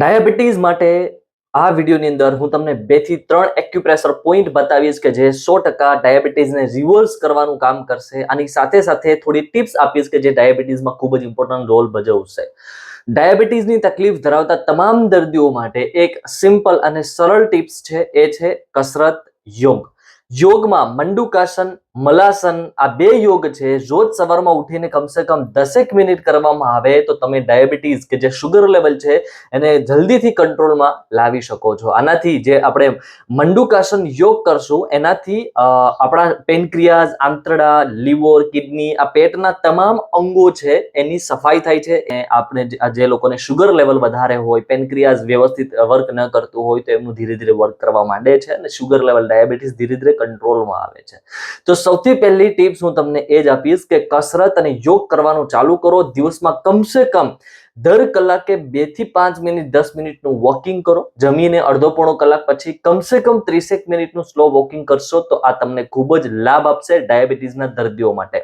Diabetes માટે આ વિડીયોની અંદર હું તમને બેથી ત્રણ એક્યુપ્રેશર પોઈન્ટ બતાવીશ કે જે સો ટકા ડાયાબિટીસને રિવર્સ કરવાનું કામ કરશે. આની સાથે સાથે થોડી ટિપ્સ આપીશ કે જે ડાયાબિટીસમાં ખૂબ જ ઇમ્પોર્ટન્ટ રોલ ભજવશે. ડાયાબિટીસની તકલીફ ધરાવતા તમામ દર્દીઓ માટે એક સિમ્પલ અને સરળ ટિપ્સ છે. એ છે કસરત યોગ. યોગમાં મંડુકાસન મલાસન આ બે યોગ છે, રોજ સવારમાં ઉઠીને કમસે કમ દસેક મિનિટ કરવામાં આવે તો તમે ડાયાબિટીસ કે જે શુગર લેવલ છે, એને જલ્દીથી કંટ્રોલમાં લાવી શકો છો. આનાથી જે આપણે મંડુકાસન યોગ કરશું, એનાથી આપણા પેનક્રિયાઝ, આંતરડા, લીવર, કિડની, આ પેટના તમામ અંગો છે, એની સફાઈ થાય છે. એ આપણે જે- લોકોને શુગર લેવલ વધારે હોય, પેનક્રિયાઝ વ્યવસ્થિત વર્ક ન કરતું હોય તો એમનું ધીરે ધીરે વર્ક કરવા માંડે છે અને શુગર લેવલ ડાયાબિટીસ ધીરે ધીરે કંટ્રોલમાં આવે છે. તો સૌથી પહેલી ટિપ્સ હું તમને એ જ આપીશ કે કસરત અને યોગ કરવાનું ચાલુ કરો. દિવસમાં કમસે કમ દર કલાકે બેથી પાંચ મિનિટ, દસ મિનિટનું વોકિંગ કરો. જમીને અડધો પોણો કલાક પછી કમસે કમ ત્રીસેક મિનિટનું સ્લો વોકિંગ કરશો તો આ તમને ખૂબ જ લાભ આપશે ડાયાબિટીસના દર્દીઓ માટે.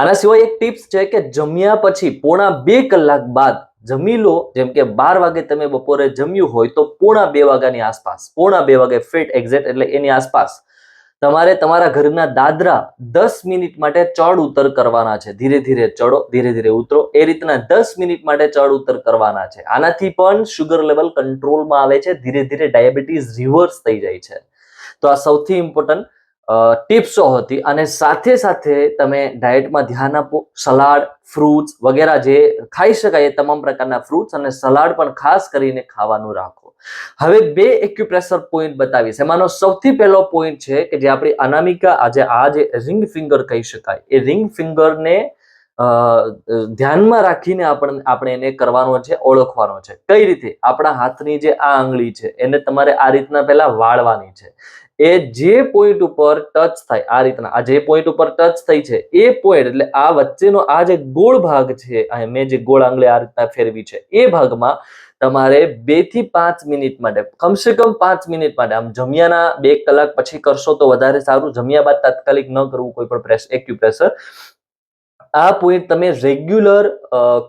આના સિવાય એક ટિપ્સ છે કે જમ્યા પછી પોણા બે કલાક બાદ જમી લો. જેમ કે બાર વાગે તમે બપોરે જમ્યું હોય તો પોણા બે વાગ્યાની આસપાસ, પોણા બે વાગે ફિટ એક્ઝેક્ટ એટલે એની આસપાસ તમારે તમારા ઘરના દાદરા દસ મિનિટ માટે ચડ ઉતર કરવાના છે. ધીરે ધીરે ચડો, ધીરે ધીરે ઉતરો. એ રીતના દસ મિનિટ માટે ચડ ઉતર કરવાના છે. આનાથી પણ શુગર લેવલ કંટ્રોલમાં આવે છે. ધીરે ધીરે ડાયાબિટીસ રિવર્સ થઈ જાય છે. તો આ સૌથી ઇમ્પોર્ટન્ટ ટિપ્સો હતી. અને સાથે સાથે તમે ડાયટમાં ધ્યાન આપો. સલાડ ફ્રૂટ્સ વગેરે જે ખાઈ શકાય એ તમામ પ્રકારના ફ્રૂટ્સ અને સલાડ પણ ખાસ કરીને ખાવાનું રાખો. હવે બે એક્યુપ્રેશર પોઈન્ટ બતાવીશ એમાંનો સૌથી પહેલો પોઈન્ટ છે કે જે આપણી અનામિકા આજે આ જે રિંગ ફિંગર કહી શકાય, એ રિંગ ફિંગરને ધ્યાનમાં રાખીને આપણે આપણે એને કરવાનો છે, ઓળખવાનો છે. કઈ રીતે? આપણા હાથની જે આ આંગળી છે, એને તમારે આ રીતના પહેલા વાળવાની છે. એ જે પોઈન્ટ ઉપર ટચ થાય, આ રીતના, આ જે પોઈન્ટ ઉપર ટચ થઈ છે, એ પોઈન્ટ એટલે આ વચ્ચેનો આ જે ગોળ ભાગ છે મેં જે ગોળ આંગળી આ રીતના ફેરવી છે, એ ભાગમાં તમારે બેથી પાંચ મિનિટ માટે, કમસે કમ પાંચ મિનિટ માટે, આમ જમ્યાના બે કલાક પછી કરશો તો વધારે સારું, જમ્યા બાદ તાત્કાલિક ન કરવું કોઈ પણ પ્રેસ એક્યુપ્રેશર આ પોઈન્ટ તમે રેગ્યુલર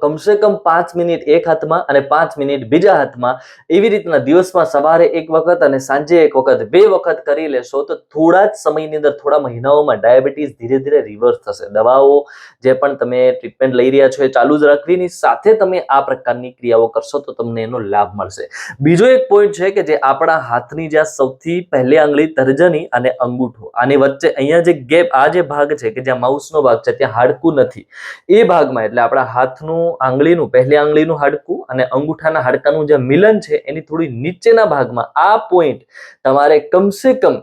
કમસે કમ પાંચ મિનિટ એક હાથમાં અને પાંચ મિનિટ બીજા હાથમાં એવી રીતના દિવસમાં સવારે એક વખત અને સાંજે એક વખત, બે વખત કરી લેશો તો થોડા જ સમયની અંદર, થોડા મહિનાઓમાં ડાયાબિટીસ ધીરે ધીરે રિવર્સ થશે. દવાઓ જે પણ તમે ટ્રીટમેન્ટ લઈ રહ્યા છો એ ચાલુ જ રાખવીની સાથે તમે આ પ્રકારની ક્રિયાઓ કરશો તો તમને એનો લાભ મળશે. બીજો એક પોઈન્ટ છે કે જે આપણા હાથની જ્યાં સૌથી પહેલી આંગળી તર્જની અને અંગૂઠો, આની વચ્ચે અહીંયા જે ગેપ આ જે ભાગ છે કે જ્યાં માઉસનો ભાગ છે, ત્યાં હાડકું નથી. એ ભાગમાં એટલે આપણા હાથનું આંગળીનું, પહેલી આંગળીનું હાડકું અને અંગૂઠાના હાડકાનું જે મિલન છે એની થોડી નીચેના ભાગમાં આ પોઈન્ટ તમારે કમસે કમ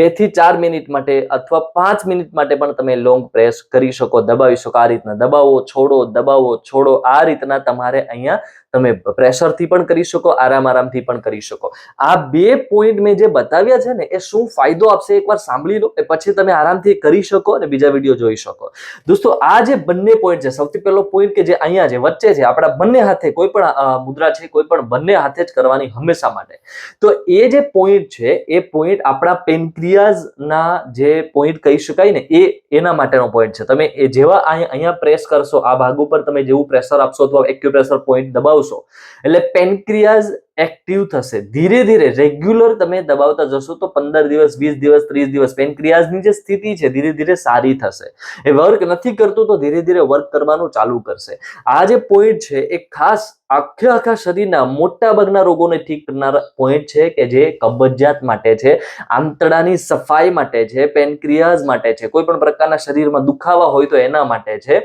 બેથી ચાર મિનિટ માટે અથવા પાંચ મિનિટ માટે પણ તમે લોંગ પ્રેસ કરી શકો, દબાવી શકો. આ રીતના દબાવો, છોડો દબાવો, છોડો. આ રીતના તમારે અહીંયા તમે પ્રેશરથી પણ કરી શકો, આરામ આરામથી પણ કરી શકો. આ બે પોઈન્ટ મેં જે બતાવ્યા છે ને, એ શું ફાયદો આપશે એકવાર સાંભળી લો, એ પછી તમે આરામથી કરી શકો અને બીજા વીડિયો જોઈ શકો. દોસ્તો, આ જે બંને પોઈન્ટ છે, સૌથી પહેલો પોઈન્ટ કે જે અહીંયા છે વચ્ચે છે, આપણા બંને હાથે કોઈ પણ મુદ્રા છે, કોઈ પણ બંને હાથે જ કરવાની હંમેશા માટે. તો એ જે પોઈન્ટ છે, એ પોઈન્ટ આપણા પેનક્રિયાઝના જે પોઈન્ટ કહી શકાય ને, એ એના માટેનો પોઈન્ટ છે. તમે એ જેવા અહીં- અહીંયા પ્રેસ કરશો, આ ભાગ ઉપર તમે જેવું પ્રેશર આપશો અથવા એક્યુપ્રેશર પોઈન્ટ દબાવશો, એટલે પેનક્રિયાઝ એક્ટિવ થશે. ધીરે ધીરે રેગ્યુલર તમે દબાવતા જશો તો પંદર દિવસ, વીસ દિવસ, ત્રીસ દિવસ પેનક્રિયાઝની જે સ્થિતિ છે, ધીરે ધીરે સારી થશે. એ વર્ક નથી કરતું તો ધીરે ધીરે વર્ક કરવાનું ચાલુ કરશે. આ જે પોઈન્ટ છે, એ ખાસ આખે આખા શરીરના મોટા ભાગના રોગોને ઠીક કરનાર પોઈન્ટ છે કે જે કબજિયાત માટે છે, આંતરડાની સફાઈ માટે છે પેનક્રિયાઝ માટે છે. કોઈ પણ પ્રકારના શરીરમાં દુખાવા હોય તો એના માટે છે.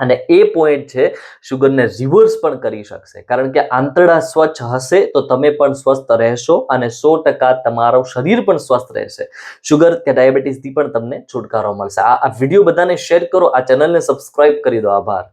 અને એ પોઈન્ટ છે શુગરને રિવર્સ પણ કરી શકશે. કારણ કે આંતરડા સ્વચ્છ હશે તો તમે પણ સ્વસ્થ રહેશો અને સો ટકા તમારું શરીર પણ સ્વસ્થ રહેશે. શુગર કે ડાયાબિટીસથી પણ તમને છુટકારો મળશે. આ વીડિયો બધાને શેર કરો. આ ચેનલને સબસ્ક્રાઇબ કરી દો. આભાર.